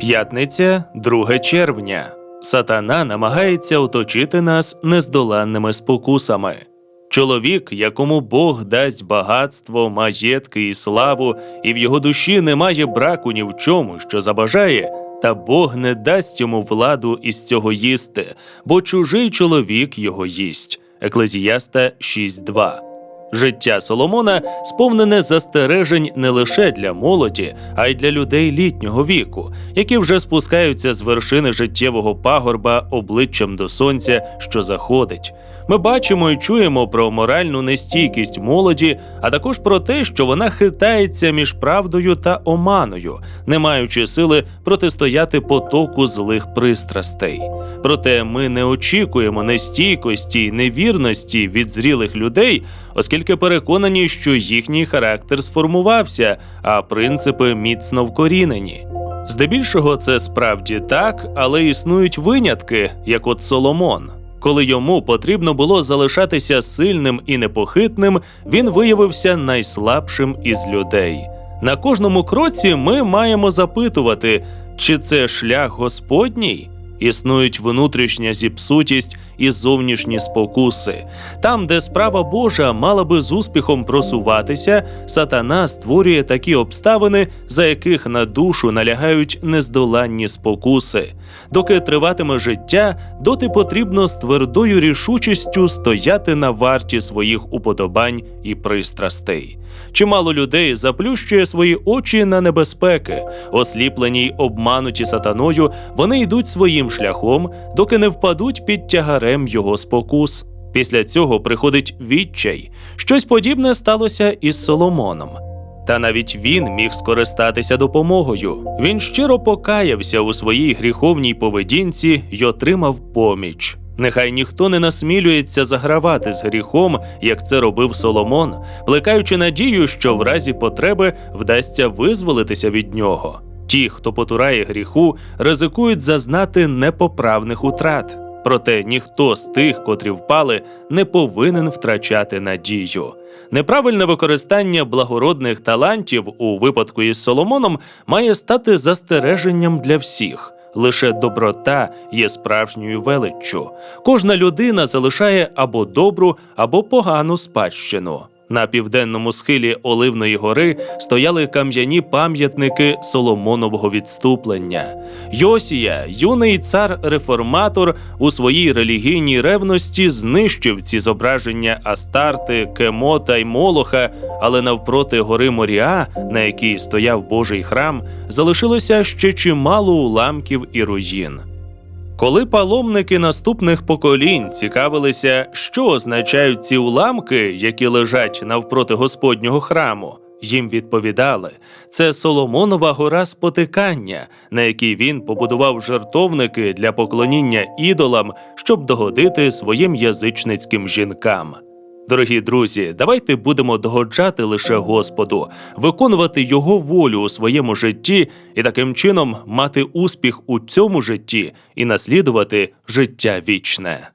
П'ятниця, 2 червня. Сатана намагається оточити нас нездоланними спокусами. Чоловік, якому Бог дасть багатство, маєтки і славу, і в його душі немає браку ні в чому, що забажає, та Бог не дасть йому владу із цього їсти, бо чужий чоловік його їсть. Еклезіаста 6.2 Життя Соломона сповнене застережень не лише для молоді, а й для людей літнього віку, які вже спускаються з вершини життєвого пагорба обличчям до сонця, що заходить. Ми бачимо і чуємо про моральну нестійкість молоді, а також про те, що вона хитається між правдою та оманою, не маючи сили протистояти потоку злих пристрастей. Проте ми не очікуємо нестійкості й невірності від зрілих людей, оскільки переконані, що їхній характер сформувався, а принципи міцно вкорінені. Здебільшого це справді так, але існують винятки, як от Соломон. Коли йому потрібно було залишатися сильним і непохитним, він виявився найслабшим із людей. На кожному кроці ми маємо запитувати, чи це шлях Господній? Існують внутрішня зіпсутість і зовнішні спокуси. Там, де справа Божа мала би з успіхом просуватися, сатана створює такі обставини, за яких на душу налягають нездоланні спокуси. Доки триватиме життя, доти потрібно з твердою рішучістю стояти на варті своїх уподобань і пристрастей. Чимало людей заплющує свої очі на небезпеки, осліплені й обмануті сатаною, вони йдуть своїм шляхом, доки не впадуть під тягарем його спокус. Після цього приходить відчай. Щось подібне сталося із Соломоном. Та навіть він міг скористатися допомогою. Він щиро покаявся у своїй гріховній поведінці й отримав поміч. Нехай ніхто не насмілюється загравати з гріхом, як це робив Соломон, плекаючи надію, що в разі потреби вдасться визволитися від нього. Ті, хто потурає гріху, ризикують зазнати непоправних утрат. Проте ніхто з тих, котрі впали, не повинен втрачати надію. Неправильне використання благородних талантів у випадку із Соломоном має стати застереженням для всіх. Лише доброта є справжньою величчю. Кожна людина залишає або добру, або погану спадщину. На південному схилі Оливної гори стояли кам'яні пам'ятники Соломонового відступлення. Йосія, юний цар-реформатор, у своїй релігійній ревності знищив ці зображення Астарти, Кемота й Молоха, але навпроти гори Моріа, на якій стояв Божий храм, залишилося ще чимало уламків і руїн. Коли паломники наступних поколінь цікавилися, що означають ці уламки, які лежать навпроти Господнього храму, їм відповідали: це Соломонова гора спотикання, на якій він побудував жертовники для поклоніння ідолам, щоб догодити своїм язичницьким жінкам. Дорогі друзі, давайте будемо догоджати лише Господу, виконувати Його волю у своєму житті і таким чином мати успіх у цьому житті і наслідувати життя вічне.